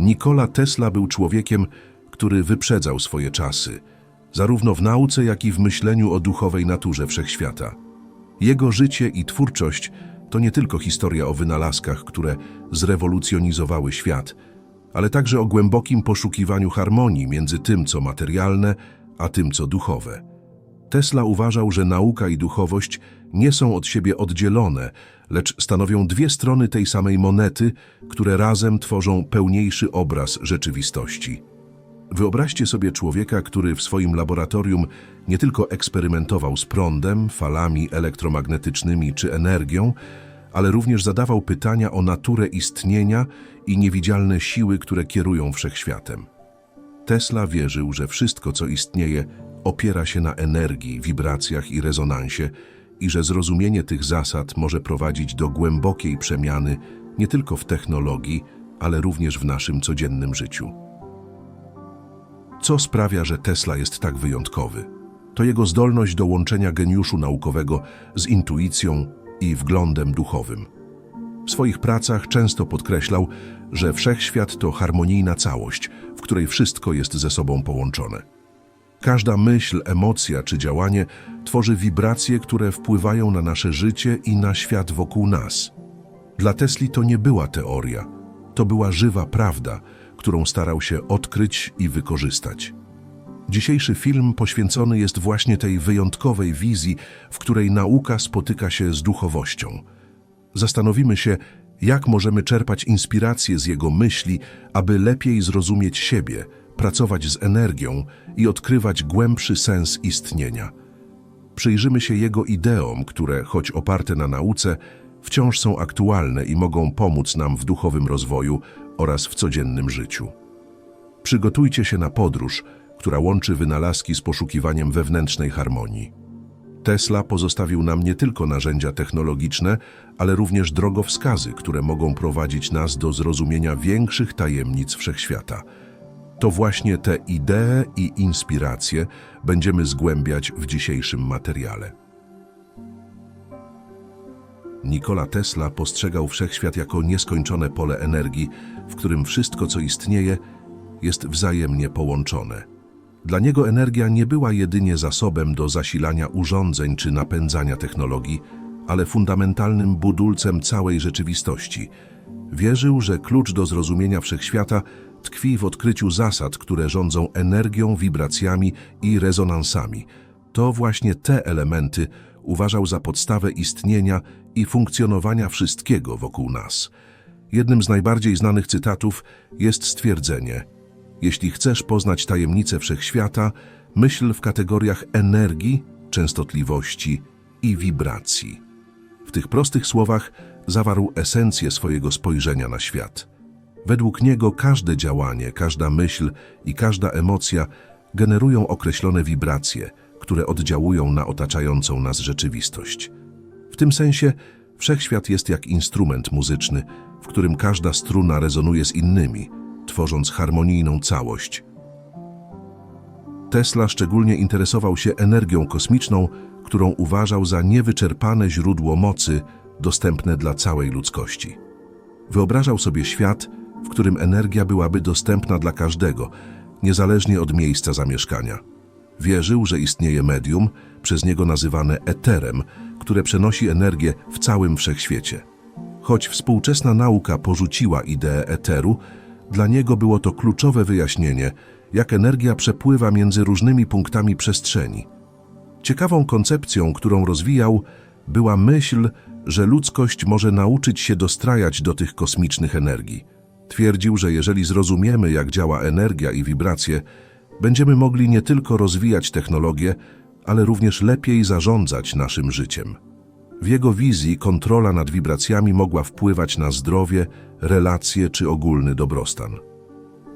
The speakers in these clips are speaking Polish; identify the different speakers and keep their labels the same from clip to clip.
Speaker 1: Nikola Tesla był człowiekiem, który wyprzedzał swoje czasy, zarówno w nauce, jak i w myśleniu o duchowej naturze wszechświata. Jego życie i twórczość to nie tylko historia o wynalazkach, które zrewolucjonizowały świat, ale także o głębokim poszukiwaniu harmonii między tym, co materialne, a tym, co duchowe. Tesla uważał, że nauka i duchowość nie są od siebie oddzielone, lecz stanowią dwie strony tej samej monety, które razem tworzą pełniejszy obraz rzeczywistości. Wyobraźcie sobie człowieka, który w swoim laboratorium nie tylko eksperymentował z prądem, falami elektromagnetycznymi czy energią, ale również zadawał pytania o naturę istnienia i niewidzialne siły, które kierują wszechświatem. Tesla wierzył, że wszystko, co istnieje, opiera się na energii, wibracjach i rezonansie i że zrozumienie tych zasad może prowadzić do głębokiej przemiany nie tylko w technologii, ale również w naszym codziennym życiu. Co sprawia, że Tesla jest tak wyjątkowy? To jego zdolność do łączenia geniuszu naukowego z intuicją i wglądem duchowym. W swoich pracach często podkreślał, że wszechświat to harmonijna całość, w której wszystko jest ze sobą połączone. Każda myśl, emocja czy działanie tworzy wibracje, które wpływają na nasze życie i na świat wokół nas. Dla Tesli to nie była teoria, to była żywa prawda, którą starał się odkryć i wykorzystać. Dzisiejszy film poświęcony jest właśnie tej wyjątkowej wizji, w której nauka spotyka się z duchowością. Zastanowimy się, jak możemy czerpać inspirację z jego myśli, aby lepiej zrozumieć siebie, pracować z energią i odkrywać głębszy sens istnienia. Przyjrzymy się jego ideom, które, choć oparte na nauce, wciąż są aktualne i mogą pomóc nam w duchowym rozwoju oraz w codziennym życiu. Przygotujcie się na podróż, która łączy wynalazki z poszukiwaniem wewnętrznej harmonii. Tesla pozostawił nam nie tylko narzędzia technologiczne, ale również drogowskazy, które mogą prowadzić nas do zrozumienia większych tajemnic wszechświata. To właśnie te idee i inspiracje będziemy zgłębiać w dzisiejszym materiale. Nikola Tesla postrzegał wszechświat jako nieskończone pole energii, w którym wszystko, co istnieje, jest wzajemnie połączone. Dla niego energia nie była jedynie zasobem do zasilania urządzeń czy napędzania technologii, ale fundamentalnym budulcem całej rzeczywistości. Wierzył, że klucz do zrozumienia wszechświata tkwi w odkryciu zasad, które rządzą energią, wibracjami i rezonansami. To właśnie te elementy uważał za podstawę istnienia i funkcjonowania wszystkiego wokół nas. Jednym z najbardziej znanych cytatów jest stwierdzenie: Jeśli chcesz poznać tajemnice wszechświata, myśl w kategoriach energii, częstotliwości i wibracji. W tych prostych słowach zawarł esencję swojego spojrzenia na świat. Według niego każde działanie, każda myśl i każda emocja generują określone wibracje, które oddziałują na otaczającą nas rzeczywistość. W tym sensie wszechświat jest jak instrument muzyczny, w którym każda struna rezonuje z innymi, tworząc harmonijną całość. Tesla szczególnie interesował się energią kosmiczną, którą uważał za niewyczerpane źródło mocy dostępne dla całej ludzkości. Wyobrażał sobie świat, w którym energia byłaby dostępna dla każdego, niezależnie od miejsca zamieszkania. Wierzył, że istnieje medium, przez niego nazywane eterem, które przenosi energię w całym wszechświecie. Choć współczesna nauka porzuciła ideę eteru, dla niego było to kluczowe wyjaśnienie, jak energia przepływa między różnymi punktami przestrzeni. Ciekawą koncepcją, którą rozwijał, była myśl, że ludzkość może nauczyć się dostrajać do tych kosmicznych energii. Twierdził, że jeżeli zrozumiemy, jak działa energia i wibracje, będziemy mogli nie tylko rozwijać technologię, ale również lepiej zarządzać naszym życiem. W jego wizji kontrola nad wibracjami mogła wpływać na zdrowie, relacje czy ogólny dobrostan.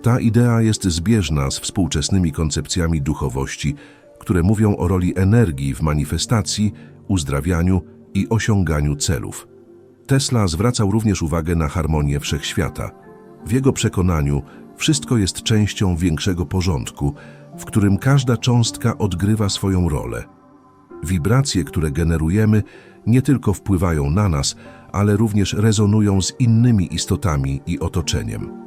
Speaker 1: Ta idea jest zbieżna z współczesnymi koncepcjami duchowości, które mówią o roli energii w manifestacji, uzdrawianiu i osiąganiu celów. Tesla zwracał również uwagę na harmonię wszechświata. W jego przekonaniu wszystko jest częścią większego porządku, w którym każda cząstka odgrywa swoją rolę. Wibracje, które generujemy, nie tylko wpływają na nas, ale również rezonują z innymi istotami i otoczeniem.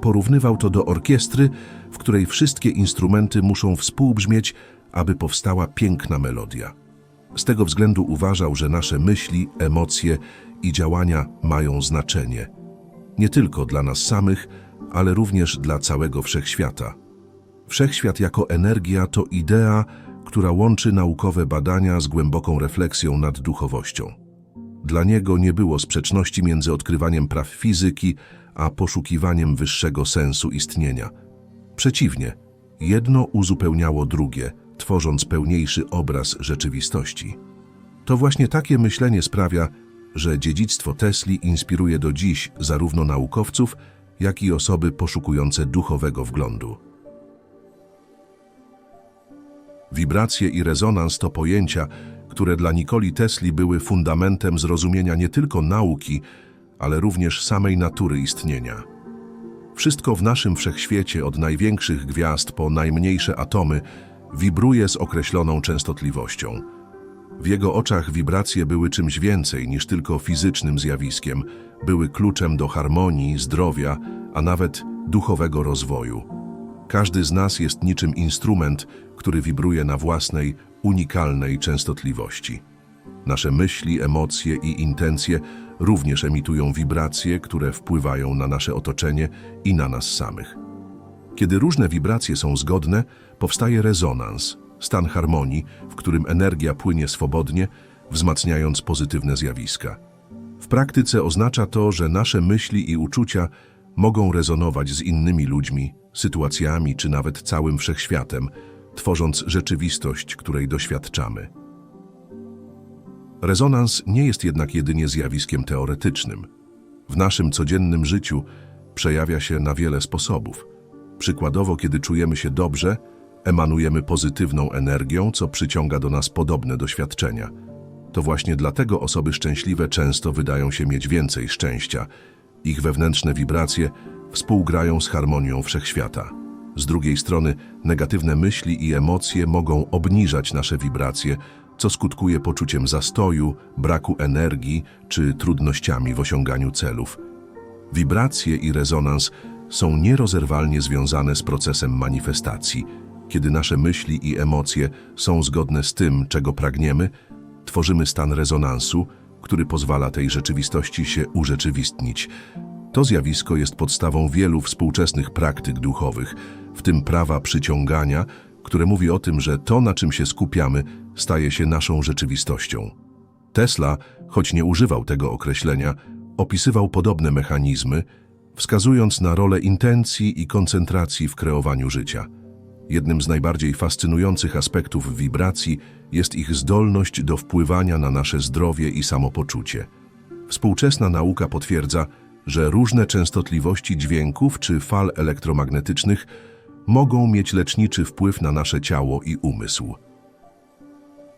Speaker 1: porównywał to do orkiestry, w której wszystkie instrumenty muszą współbrzmieć, aby powstała piękna melodia. Z tego względu uważał, że nasze myśli, emocje i działania mają znaczenie. Nie tylko dla nas samych, ale również dla całego wszechświata. Wszechświat jako energia to idea, która łączy naukowe badania z głęboką refleksją nad duchowością. Dla niego nie było sprzeczności między odkrywaniem praw fizyki a poszukiwaniem wyższego sensu istnienia. Przeciwnie, jedno uzupełniało drugie, tworząc pełniejszy obraz rzeczywistości. To właśnie takie myślenie sprawia, że dziedzictwo Tesli inspiruje do dziś zarówno naukowców, jak i osoby poszukujące duchowego wglądu. Wibracje i rezonans to pojęcia, które dla Nikoli Tesli były fundamentem zrozumienia nie tylko nauki, ale również samej natury istnienia. Wszystko w naszym wszechświecie, od największych gwiazd po najmniejsze atomy, wibruje z określoną częstotliwością. W jego oczach wibracje były czymś więcej niż tylko fizycznym zjawiskiem, były kluczem do harmonii, zdrowia, a nawet duchowego rozwoju. Każdy z nas jest niczym instrument, który wibruje na własnej, unikalnej częstotliwości. Nasze myśli, emocje i intencje również emitują wibracje, które wpływają na nasze otoczenie i na nas samych. Kiedy różne wibracje są zgodne, powstaje rezonans, stan harmonii, w którym energia płynie swobodnie, wzmacniając pozytywne zjawiska. W praktyce oznacza to, że nasze myśli i uczucia mogą rezonować z innymi ludźmi, sytuacjami czy nawet całym wszechświatem, tworząc rzeczywistość, której doświadczamy. Rezonans nie jest jednak jedynie zjawiskiem teoretycznym. W naszym codziennym życiu przejawia się na wiele sposobów. Przykładowo, kiedy czujemy się dobrze, emanujemy pozytywną energią, co przyciąga do nas podobne doświadczenia. To właśnie dlatego osoby szczęśliwe często wydają się mieć więcej szczęścia. Ich wewnętrzne wibracje współgrają z harmonią wszechświata. Z drugiej strony, negatywne myśli i emocje mogą obniżać nasze wibracje, co skutkuje poczuciem zastoju, braku energii czy trudnościami w osiąganiu celów. Wibracje i rezonans są nierozerwalnie związane z procesem manifestacji. Kiedy nasze myśli i emocje są zgodne z tym, czego pragniemy, tworzymy stan rezonansu, który pozwala tej rzeczywistości się urzeczywistnić. To zjawisko jest podstawą wielu współczesnych praktyk duchowych, w tym prawa przyciągania, które mówi o tym, że to, na czym się skupiamy, staje się naszą rzeczywistością. Tesla, choć nie używał tego określenia, opisywał podobne mechanizmy, wskazując na rolę intencji i koncentracji w kreowaniu życia. Jednym z najbardziej fascynujących aspektów wibracji jest ich zdolność do wpływania na nasze zdrowie i samopoczucie. Współczesna nauka potwierdza, że różne częstotliwości dźwięków czy fal elektromagnetycznych mogą mieć leczniczy wpływ na nasze ciało i umysł.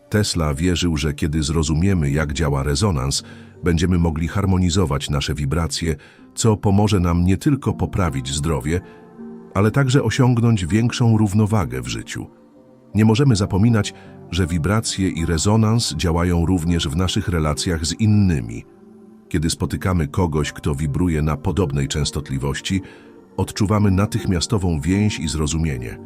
Speaker 1: Tesla wierzył, że kiedy zrozumiemy, jak działa rezonans, będziemy mogli harmonizować nasze wibracje, co pomoże nam nie tylko poprawić zdrowie, ale także osiągnąć większą równowagę w życiu. Nie możemy zapominać, że wibracje i rezonans działają również w naszych relacjach z innymi. Kiedy spotykamy kogoś, kto wibruje na podobnej częstotliwości, odczuwamy natychmiastową więź i zrozumienie.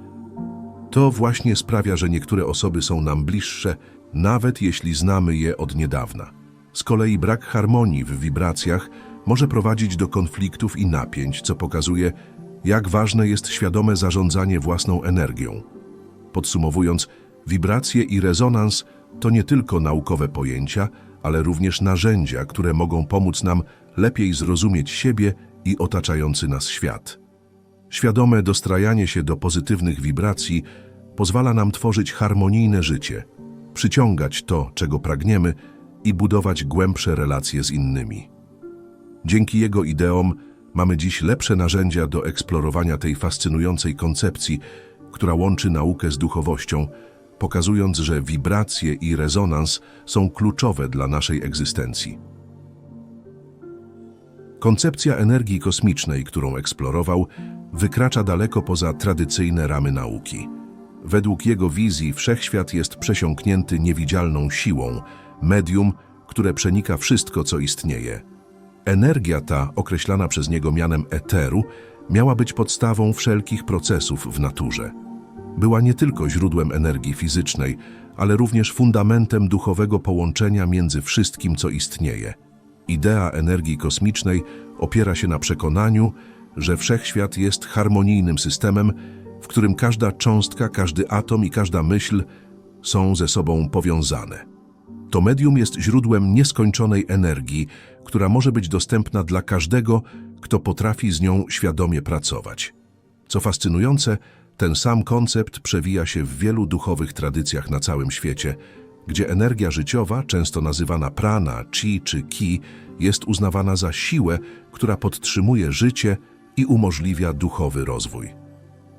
Speaker 1: To właśnie sprawia, że niektóre osoby są nam bliższe, nawet jeśli znamy je od niedawna. Z kolei brak harmonii w wibracjach może prowadzić do konfliktów i napięć, co pokazuje, jak ważne jest świadome zarządzanie własną energią. Podsumowując, wibracje i rezonans to nie tylko naukowe pojęcia, ale również narzędzia, które mogą pomóc nam lepiej zrozumieć siebie i otaczający nas świat. Świadome dostrajanie się do pozytywnych wibracji pozwala nam tworzyć harmonijne życie, przyciągać to, czego pragniemy i budować głębsze relacje z innymi. Dzięki jego ideom mamy dziś lepsze narzędzia do eksplorowania tej fascynującej koncepcji, która łączy naukę z duchowością, pokazując, że wibracje i rezonans są kluczowe dla naszej egzystencji. Koncepcja energii kosmicznej, którą eksplorował, wykracza daleko poza tradycyjne ramy nauki. Według jego wizji wszechświat jest przesiąknięty niewidzialną siłą, medium, które przenika wszystko, co istnieje. Energia ta, określana przez niego mianem eteru, miała być podstawą wszelkich procesów w naturze. Była nie tylko źródłem energii fizycznej, ale również fundamentem duchowego połączenia między wszystkim, co istnieje. Idea energii kosmicznej opiera się na przekonaniu, że wszechświat jest harmonijnym systemem, w którym każda cząstka, każdy atom i każda myśl są ze sobą powiązane. To medium jest źródłem nieskończonej energii, która może być dostępna dla każdego, kto potrafi z nią świadomie pracować. Co fascynujące, ten sam koncept przewija się w wielu duchowych tradycjach na całym świecie, gdzie energia życiowa, często nazywana prana, chi czy ki, jest uznawana za siłę, która podtrzymuje życie i umożliwia duchowy rozwój.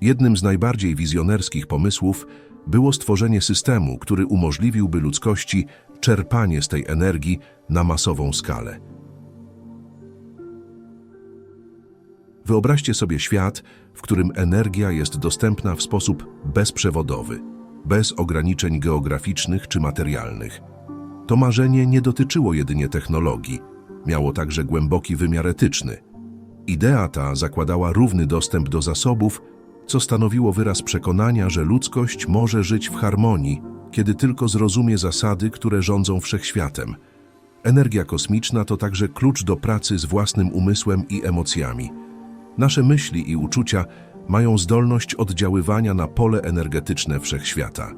Speaker 1: Jednym z najbardziej wizjonerskich pomysłów było stworzenie systemu, który umożliwiłby ludzkości czerpanie z tej energii na masową skalę. Wyobraźcie sobie świat, w którym energia jest dostępna w sposób bezprzewodowy, bez ograniczeń geograficznych czy materialnych. To marzenie nie dotyczyło jedynie technologii, miało także głęboki wymiar etyczny. Idea ta zakładała równy dostęp do zasobów, co stanowiło wyraz przekonania, że ludzkość może żyć w harmonii, kiedy tylko zrozumie zasady, które rządzą wszechświatem. Energia kosmiczna to także klucz do pracy z własnym umysłem i emocjami. Nasze myśli i uczucia mają zdolność oddziaływania na pole energetyczne wszechświata.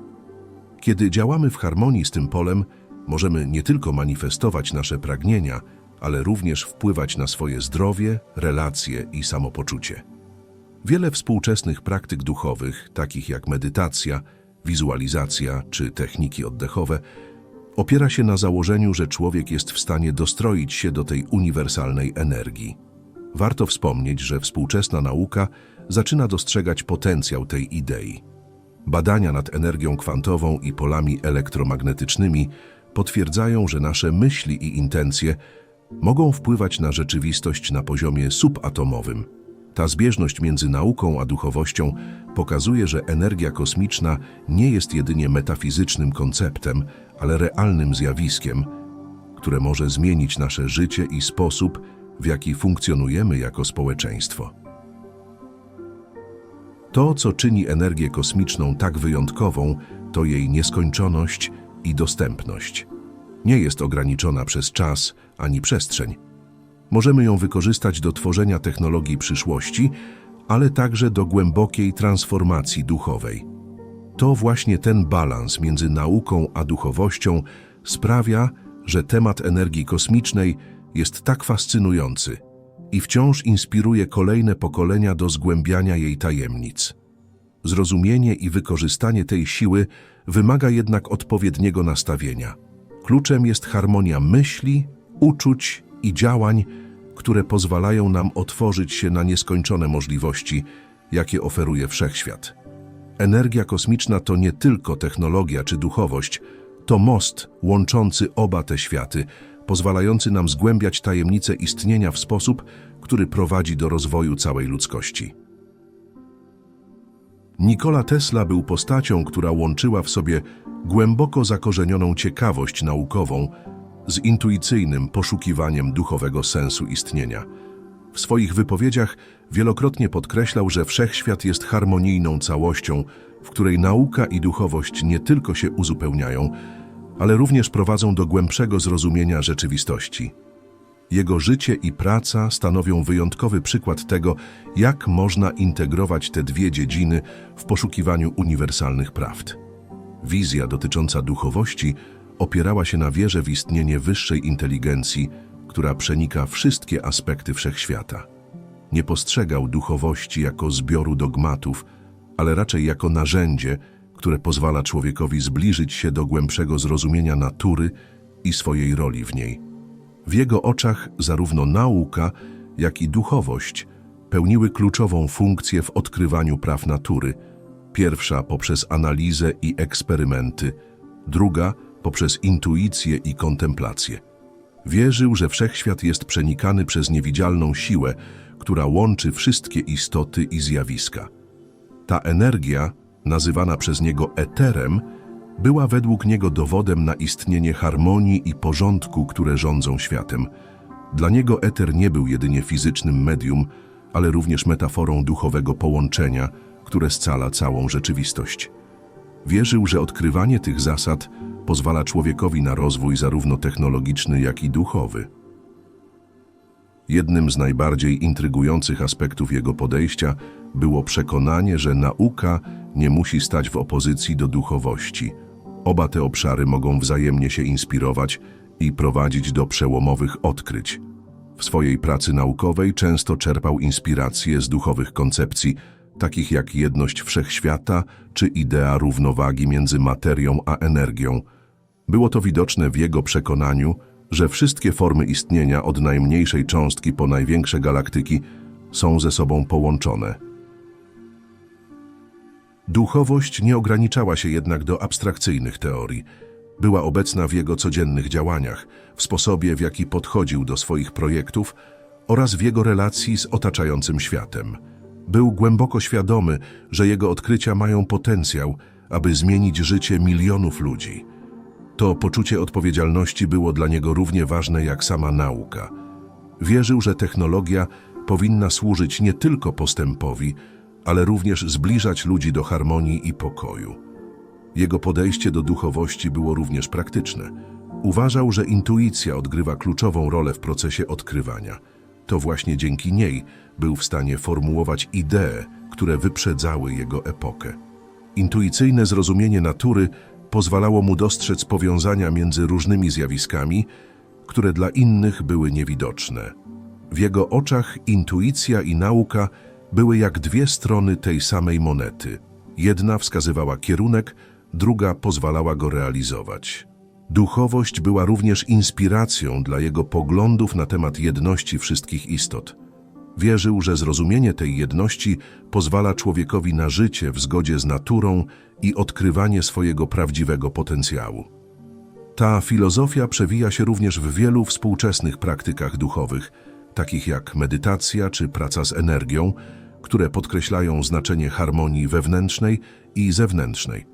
Speaker 1: Kiedy działamy w harmonii z tym polem, możemy nie tylko manifestować nasze pragnienia, ale również wpływać na swoje zdrowie, relacje i samopoczucie. Wiele współczesnych praktyk duchowych, takich jak medytacja, wizualizacja czy techniki oddechowe, opiera się na założeniu, że człowiek jest w stanie dostroić się do tej uniwersalnej energii. Warto wspomnieć, że współczesna nauka zaczyna dostrzegać potencjał tej idei. Badania nad energią kwantową i polami elektromagnetycznymi potwierdzają, że nasze myśli i intencje mogą wpływać na rzeczywistość na poziomie subatomowym. Ta zbieżność między nauką a duchowością pokazuje, że energia kosmiczna nie jest jedynie metafizycznym konceptem, ale realnym zjawiskiem, które może zmienić nasze życie i sposób, w jaki funkcjonujemy jako społeczeństwo. To, co czyni energię kosmiczną tak wyjątkową, to jej nieskończoność i dostępność. Nie jest ograniczona przez czas ani przestrzeń. Możemy ją wykorzystać do tworzenia technologii przyszłości, ale także do głębokiej transformacji duchowej. To właśnie ten balans między nauką a duchowością sprawia, że temat energii kosmicznej jest tak fascynujący i wciąż inspiruje kolejne pokolenia do zgłębiania jej tajemnic. Zrozumienie i wykorzystanie tej siły wymaga jednak odpowiedniego nastawienia. Kluczem jest harmonia myśli, uczuć i działań, które pozwalają nam otworzyć się na nieskończone możliwości, jakie oferuje wszechświat. Energia kosmiczna to nie tylko technologia czy duchowość, to most łączący oba te światy, pozwalający nam zgłębiać tajemnice istnienia w sposób, który prowadzi do rozwoju całej ludzkości. Nikola Tesla był postacią, która łączyła w sobie głęboko zakorzenioną ciekawość naukową z intuicyjnym poszukiwaniem duchowego sensu istnienia. W swoich wypowiedziach wielokrotnie podkreślał, że wszechświat jest harmonijną całością, w której nauka i duchowość nie tylko się uzupełniają, ale również prowadzą do głębszego zrozumienia rzeczywistości. Jego życie i praca stanowią wyjątkowy przykład tego, jak można integrować te dwie dziedziny w poszukiwaniu uniwersalnych prawd. Wizja dotycząca duchowości opierała się na wierze w istnienie wyższej inteligencji, która przenika wszystkie aspekty wszechświata. Nie postrzegał duchowości jako zbioru dogmatów, ale raczej jako narzędzie, które pozwala człowiekowi zbliżyć się do głębszego zrozumienia natury i swojej roli w niej. W jego oczach zarówno nauka, jak i duchowość pełniły kluczową funkcję w odkrywaniu praw natury, pierwsza poprzez analizę i eksperymenty, druga poprzez intuicję i kontemplację. Wierzył, że wszechświat jest przenikany przez niewidzialną siłę, która łączy wszystkie istoty i zjawiska. Ta energia, nazywana przez niego eterem, była według niego dowodem na istnienie harmonii i porządku, które rządzą światem. Dla niego eter nie był jedynie fizycznym medium, ale również metaforą duchowego połączenia, które scala całą rzeczywistość. Wierzył, że odkrywanie tych zasad pozwala człowiekowi na rozwój zarówno technologiczny, jak i duchowy. Jednym z najbardziej intrygujących aspektów jego podejścia było przekonanie, że nauka nie musi stać w opozycji do duchowości. Oba te obszary mogą wzajemnie się inspirować i prowadzić do przełomowych odkryć. W swojej pracy naukowej często czerpał inspiracje z duchowych koncepcji, takich jak jedność wszechświata czy idea równowagi między materią a energią. Było to widoczne w jego przekonaniu, że wszystkie formy istnienia od najmniejszej cząstki po największe galaktyki są ze sobą połączone. Duchowość nie ograniczała się jednak do abstrakcyjnych teorii. Była obecna w jego codziennych działaniach, w sposobie, w jaki podchodził do swoich projektów oraz w jego relacji z otaczającym światem. Był głęboko świadomy, że jego odkrycia mają potencjał, aby zmienić życie milionów ludzi. To poczucie odpowiedzialności było dla niego równie ważne jak sama nauka. Wierzył, że technologia powinna służyć nie tylko postępowi, ale również zbliżać ludzi do harmonii i pokoju. Jego podejście do duchowości było również praktyczne. Uważał, że intuicja odgrywa kluczową rolę w procesie odkrywania. To właśnie dzięki niej był w stanie formułować idee, które wyprzedzały jego epokę. Intuicyjne zrozumienie natury pozwalało mu dostrzec powiązania między różnymi zjawiskami, które dla innych były niewidoczne. W jego oczach intuicja i nauka były jak dwie strony tej samej monety. Jedna wskazywała kierunek, druga pozwalała go realizować. Duchowość była również inspiracją dla jego poglądów na temat jedności wszystkich istot. Wierzył, że zrozumienie tej jedności pozwala człowiekowi na życie w zgodzie z naturą i odkrywanie swojego prawdziwego potencjału. Ta filozofia przewija się również w wielu współczesnych praktykach duchowych, takich jak medytacja czy praca z energią, które podkreślają znaczenie harmonii wewnętrznej i zewnętrznej.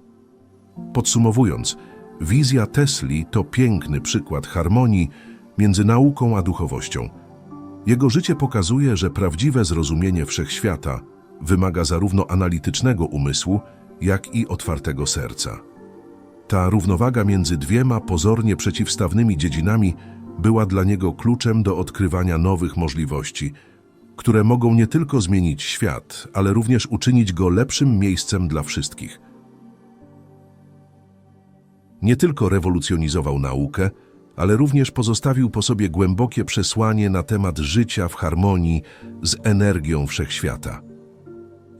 Speaker 1: Podsumowując, wizja Tesli to piękny przykład harmonii między nauką a duchowością. Jego życie pokazuje, że prawdziwe zrozumienie wszechświata wymaga zarówno analitycznego umysłu, jak i otwartego serca. Ta równowaga między dwiema pozornie przeciwstawnymi dziedzinami była dla niego kluczem do odkrywania nowych możliwości, które mogą nie tylko zmienić świat, ale również uczynić go lepszym miejscem dla wszystkich. Nie tylko rewolucjonizował naukę, ale również pozostawił po sobie głębokie przesłanie na temat życia w harmonii z energią wszechświata.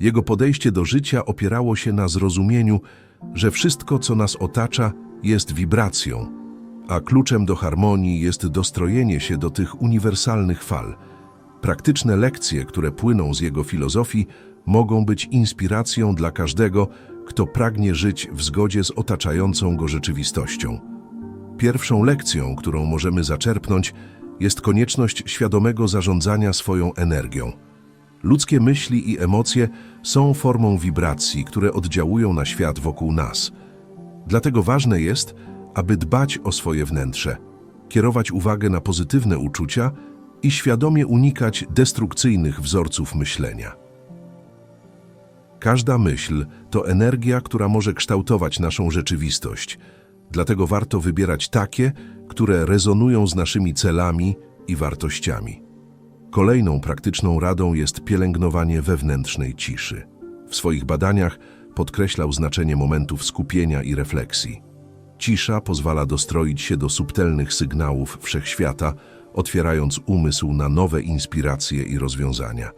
Speaker 1: Jego podejście do życia opierało się na zrozumieniu, że wszystko, co nas otacza, jest wibracją, a kluczem do harmonii jest dostrojenie się do tych uniwersalnych fal. Praktyczne lekcje, które płyną z jego filozofii, mogą być inspiracją dla każdego, kto pragnie żyć w zgodzie z otaczającą go rzeczywistością. Pierwszą lekcją, którą możemy zaczerpnąć, jest konieczność świadomego zarządzania swoją energią. Ludzkie myśli i emocje są formą wibracji, które oddziałują na świat wokół nas. Dlatego ważne jest, aby dbać o swoje wnętrze, kierować uwagę na pozytywne uczucia i świadomie unikać destrukcyjnych wzorców myślenia. Każda myśl to energia, która może kształtować naszą rzeczywistość. Dlatego warto wybierać takie, które rezonują z naszymi celami i wartościami. Kolejną praktyczną radą jest pielęgnowanie wewnętrznej ciszy. W swoich badaniach podkreślał znaczenie momentów skupienia i refleksji. Cisza pozwala dostroić się do subtelnych sygnałów wszechświata, otwierając umysł na nowe inspiracje i rozwiązania.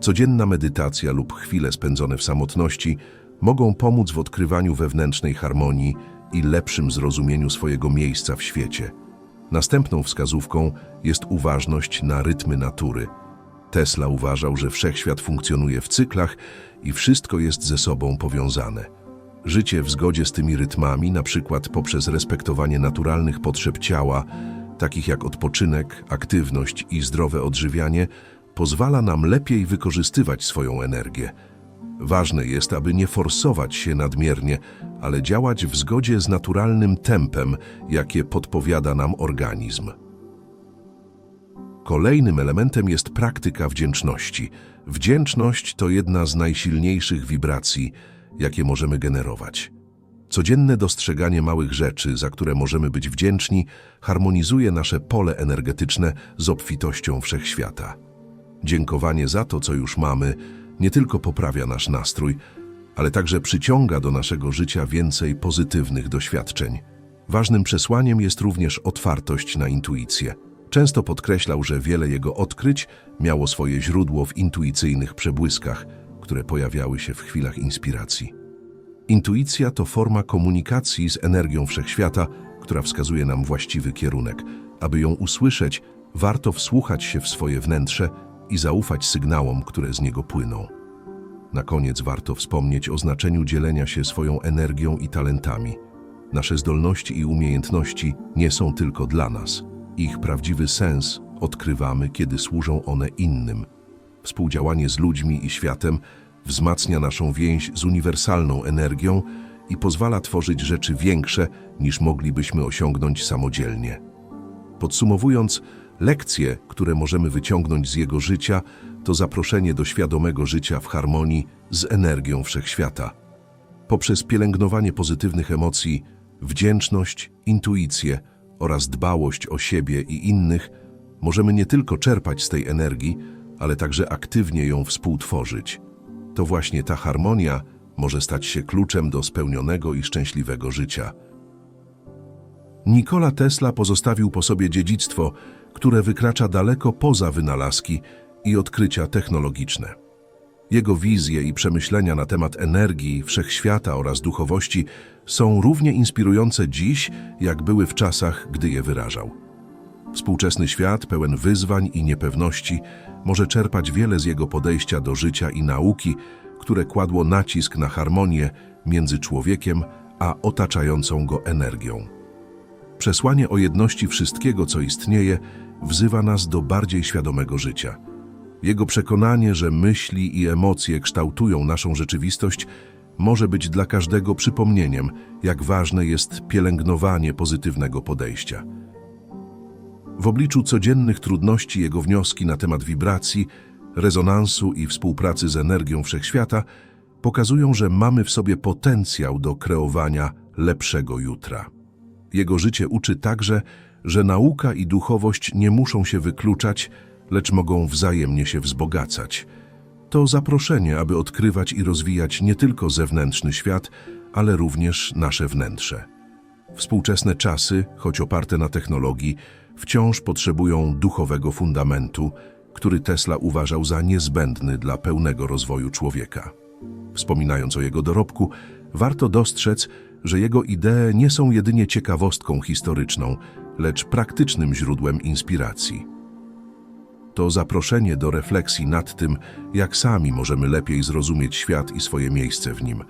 Speaker 1: Codzienna medytacja lub chwile spędzone w samotności mogą pomóc w odkrywaniu wewnętrznej harmonii i lepszym zrozumieniu swojego miejsca w świecie. Następną wskazówką jest uważność na rytmy natury. Tesla uważał, że wszechświat funkcjonuje w cyklach i wszystko jest ze sobą powiązane. Życie w zgodzie z tymi rytmami, na przykład poprzez respektowanie naturalnych potrzeb ciała, takich jak odpoczynek, aktywność i zdrowe odżywianie, pozwala nam lepiej wykorzystywać swoją energię. Ważne jest, aby nie forsować się nadmiernie, ale działać w zgodzie z naturalnym tempem, jakie podpowiada nam organizm. Kolejnym elementem jest praktyka wdzięczności. Wdzięczność to jedna z najsilniejszych wibracji, jakie możemy generować. Codzienne dostrzeganie małych rzeczy, za które możemy być wdzięczni, harmonizuje nasze pole energetyczne z obfitością wszechświata. Dziękowanie za to, co już mamy, nie tylko poprawia nasz nastrój, ale także przyciąga do naszego życia więcej pozytywnych doświadczeń. Ważnym przesłaniem jest również otwartość na intuicję. Często podkreślał, że wiele jego odkryć miało swoje źródło w intuicyjnych przebłyskach, które pojawiały się w chwilach inspiracji. Intuicja to forma komunikacji z energią wszechświata, która wskazuje nam właściwy kierunek. Aby ją usłyszeć, warto wsłuchać się w swoje wnętrze i zaufać sygnałom, które z niego płyną. Na koniec warto wspomnieć o znaczeniu dzielenia się swoją energią i talentami. Nasze zdolności i umiejętności nie są tylko dla nas. Ich prawdziwy sens odkrywamy, kiedy służą one innym. Współdziałanie z ludźmi i światem wzmacnia naszą więź z uniwersalną energią i pozwala tworzyć rzeczy większe, niż moglibyśmy osiągnąć samodzielnie. Podsumowując, lekcje, które możemy wyciągnąć z jego życia, to zaproszenie do świadomego życia w harmonii z energią wszechświata. Poprzez pielęgnowanie pozytywnych emocji, wdzięczność, intuicję oraz dbałość o siebie i innych, możemy nie tylko czerpać z tej energii, ale także aktywnie ją współtworzyć. To właśnie ta harmonia może stać się kluczem do spełnionego i szczęśliwego życia. Nikola Tesla pozostawił po sobie dziedzictwo, które wykracza daleko poza wynalazki i odkrycia technologiczne. Jego wizje i przemyślenia na temat energii, wszechświata oraz duchowości są równie inspirujące dziś, jak były w czasach, gdy je wyrażał. Współczesny świat, pełen wyzwań i niepewności, może czerpać wiele z jego podejścia do życia i nauki, które kładło nacisk na harmonię między człowiekiem a otaczającą go energią. Przesłanie o jedności wszystkiego, co istnieje, wzywa nas do bardziej świadomego życia. Jego przekonanie, że myśli i emocje kształtują naszą rzeczywistość, może być dla każdego przypomnieniem, jak ważne jest pielęgnowanie pozytywnego podejścia. W obliczu codziennych trudności jego wnioski na temat wibracji, rezonansu i współpracy z energią wszechświata pokazują, że mamy w sobie potencjał do kreowania lepszego jutra. Jego życie uczy także, że nauka i duchowość nie muszą się wykluczać, lecz mogą wzajemnie się wzbogacać. To zaproszenie, aby odkrywać i rozwijać nie tylko zewnętrzny świat, ale również nasze wnętrze. Współczesne czasy, choć oparte na technologii, wciąż potrzebują duchowego fundamentu, który Tesla uważał za niezbędny dla pełnego rozwoju człowieka. Wspominając o jego dorobku, warto dostrzec, że jego idee nie są jedynie ciekawostką historyczną, lecz praktycznym źródłem inspiracji. To zaproszenie do refleksji nad tym, jak sami możemy lepiej zrozumieć świat i swoje miejsce w nim.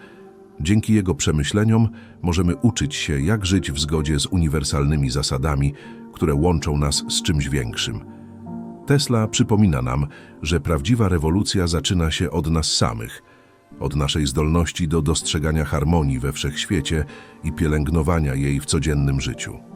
Speaker 1: Dzięki jego przemyśleniom możemy uczyć się, jak żyć w zgodzie z uniwersalnymi zasadami, które łączą nas z czymś większym. Tesla przypomina nam, że prawdziwa rewolucja zaczyna się od nas samych, od naszej zdolności do dostrzegania harmonii we wszechświecie i pielęgnowania jej w codziennym życiu.